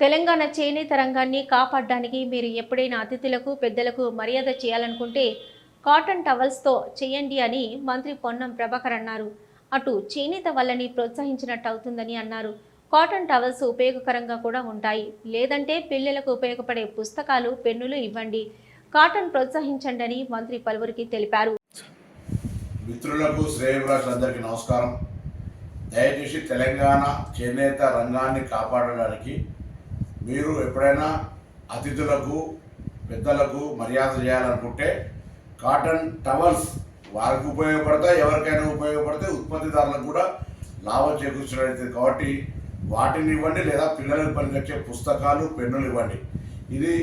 తెలంగాణ చేనేత రంగాన్ని కాపాడడానికి మీరు ఎప్పుడైనా అతిథులకు పెద్దలకు మర్యాద చేయాలనుకుంటే కాటన్ టవల్స్తో చేయండి అని మంత్రి పొన్నం ప్రభాకర్ అన్నారు. అటు చేనేత వల్లని ప్రోత్సహించినట్టు అవుతుందని అన్నారు. కాటన్ టవల్స్ ఉపయోగకరంగా కూడా ఉంటాయి. లేదంటే పిల్లలకు ఉపయోగపడే పుస్తకాలు పెన్నులు ఇవ్వండి. కాటన్ ప్రోత్సహించండి అని మంత్రి పలువురికి తెలిపారు. మిత్రులకు శ్రేయభిలాషులందరికీ నమస్కారం. దయచేసి తెలంగాణ చేనేత రంగాన్ని కాపాడడానికి మీరు ఎప్పుడైనా అతిథులకు పెద్దలకు మర్యాద చేయాలనుకుంటే కాటన్ టవల్స్ వారికి ఉపయోగపడతాయి ఎవరికైనా ఉపయోగపడతాయి ఉత్పత్తిదారులకు కూడా లాభం చేకూర్చడం కాబట్టి వాటిని ఇవ్వండి లేదా పిల్లలకు పనికొచ్చే పుస్తకాలు పెన్నులు ఇవ్వండి. ఇది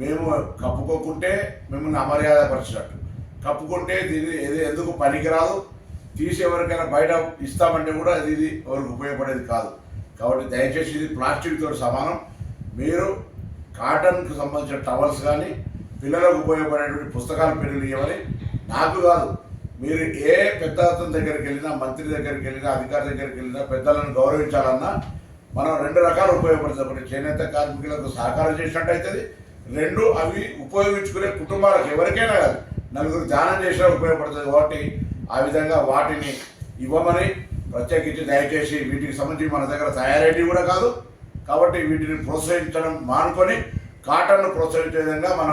మేము కప్పుకోకుంటే మిమ్మల్ని అమర్యాద పరిచినట్టు. కప్పుకుంటే దీని ఏది ఎందుకు పనికిరాదు? తీసి ఎవరికైనా బయట ఇస్తామంటే కూడా అది ఇది ఎవరికి ఉపయోగపడేది కాదు. కాబట్టి దయచేసి ఇది ప్లాస్టిక్తో సమానం. మీరు కాటన్కి సంబంధించిన టవల్స్ కానీ పిల్లలకు ఉపయోగపడేటువంటి పుస్తకాలు పెన్నులు ఇవ్వాలి. నాకు కాదు. మీరు ఏ పెద్ద అతని దగ్గరికి వెళ్ళినా మంత్రి దగ్గరికి వెళ్ళినా అధికారి దగ్గరికి వెళ్ళినా పెద్దలను గౌరవించాలన్నా మనం రెండు రకాలు ఉపయోగపడుతుంది. ఒకటి చేనేత కార్మికులకు సహకారం చేసినట్టు అవుతుంది రెండు అవి ఉపయోగించుకునే కుటుంబాలకు ఎవరికైనా కాదు. నలుగురు దానం చేసినా ఉపయోగపడుతుంది కాబట్టి ఆ విధంగా వాటిని ఇవ్వమని ప్రత్యేకించి దయచేసి వీటికి సంబంధించి మన దగ్గర తయారైనవి కూడా కాదు. కాబట్టి వీటిని ప్రోత్సహించడం మానుకొని కాటన్ను ప్రోత్సహించే విధంగా మనం